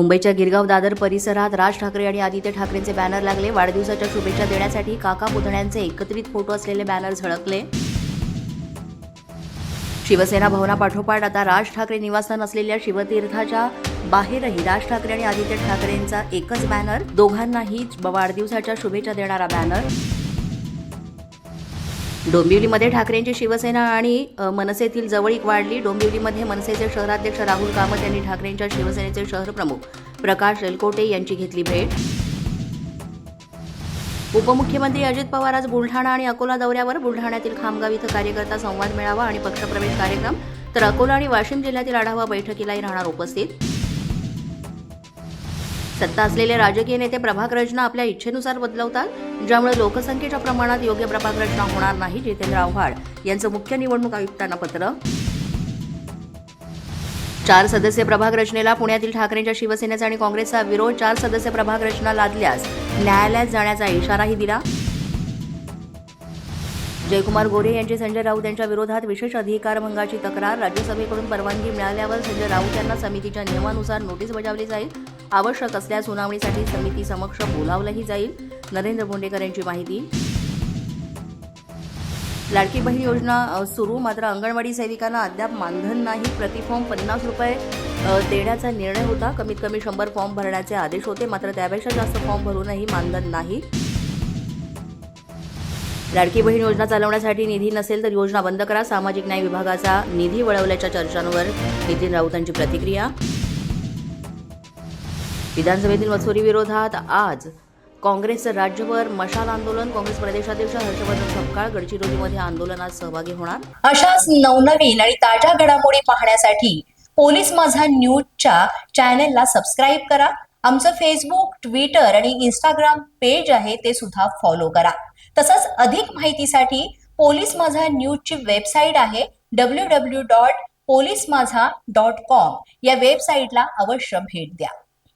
मुंबईच्या गिरगाव दादर परिसरात राज ठाकरे आणि आदित्य ठाकरेंचे बॅनर लागले. वाढदिवसाच्या शुभेच्छा देण्यासाठी काका पुतण्यांचे एकत्रित फोटो असलेले बॅनर झळकले. शिवसेना भवनापाठोपाठ आता राज ठाकरे निवासस्थान असलेल्या शिवतीर्थाच्या बाहेरही राज ठाकरे आणि आदित्य ठाकरेंचा एकच बॅनर. दोघांनाही वाढदिवसाच्या शुभेच्छा देणारा बॅनर. डोंबिवलीमध्ये ठाकरेंची शिवसेना आणि मनसेतील जवळीक वाढली. डोंबिवलीमध्ये मनसेचे शहराध्यक्ष राहुल कामत यांनी ठाकरेंच्या शिवसेनेचे शहर प्रमुख प्रकाश एलकोटे यांची घेतली भेट. उपमुख्यमंत्री अजित पवार आज बुलढाणा आणि अकोला दौऱ्यावर. बुलढाण्यातील खामगाव इथं कार्यकर्ता संवाद मेळावा आणि पक्षप्रवेश कार्यक्रम. तर अकोला आणि वाशिम जिल्ह्यातील आढावा बैठकीलाही राहणार उपस्थित. सत्ता असलेले राजकीय नेते प्रभाग रचना आपल्या इच्छेनुसार बदलवतात ज्यामुळे लोकसंख्येच्या प्रमाणात योग्य प्रभाग रचना होणार नाही जितेंद्र आव्हाड यांचं मुख्य निवडणूक आयुक्तांना पत्र. चार सदस्य प्रभाग रचनेला पुण्यातील ठाकरेंच्या शिवसेनेचा आणि काँग्रेसचा विरोध चार सदस्य प्रभाग रचना लादल्यास न्यायालयात जाण्याचा इशाराही दिला. जयकुमार गोरे यांची संजय राऊत यांच्या विरोधात विशेष अधिकारभंगाची तक्रार राज्यसभेकडून परवानगी मिळाल्यावर संजय राऊत यांना समितीच्या नियमानुसार नोटीस बजावली जाईल. आवश्यक असल्यास सुनावणीसाठी समिती समक्ष बोलावलंही जाईल. नरेंद्र बोंडेकर यांची माहिती. लाडकी बहीण योजना सुरू. मात्र अंगणवाडी सेविकांना अद्याप मानधन नाही. प्रति फॉर्म पन्नास रुपये देण्याचा निर्णय होता. कमीत कमी शंभर फॉर्म भरण्याचे आदेश होते. मात्र त्यापेक्षा जास्त फॉर्म भरूनही मानधन नाही. लाडकी बहीण योजना चालवण्यासाठी निधी नसेल तर योजना बंद करा. सामाजिक न्याय विभागाचा निधी वळवल्याच्या चर्चांवर नितीन राऊतांची प्रतिक्रिया. विधानसभेतील मसुरी विरोधात आज काँग्रेसचं राज्यभर मशाल आंदोलन काँग्रेस प्रदेशाध्यक्ष हर्षवर्धन सपकाळ गडचिरोलीमध्ये आंदोलनात सहभागी होणार? अशाच नवनवीन आणि ताज्या घडामोडी पाहण्यासाठी पोलीस माझा न्यूजच्या चॅनेलला सबस्क्राईब करा. आमचं फेसबुक ट्विटर आणि इंस्टाग्राम पेज आहे ते सुद्धा फॉलो करा. तसंच अधिक माहितीसाठी पोलीस माझा न्यूजची वेबसाईट आहे W W dot police Majha dot com या वेबसाईटला अवश्य भेट द्या.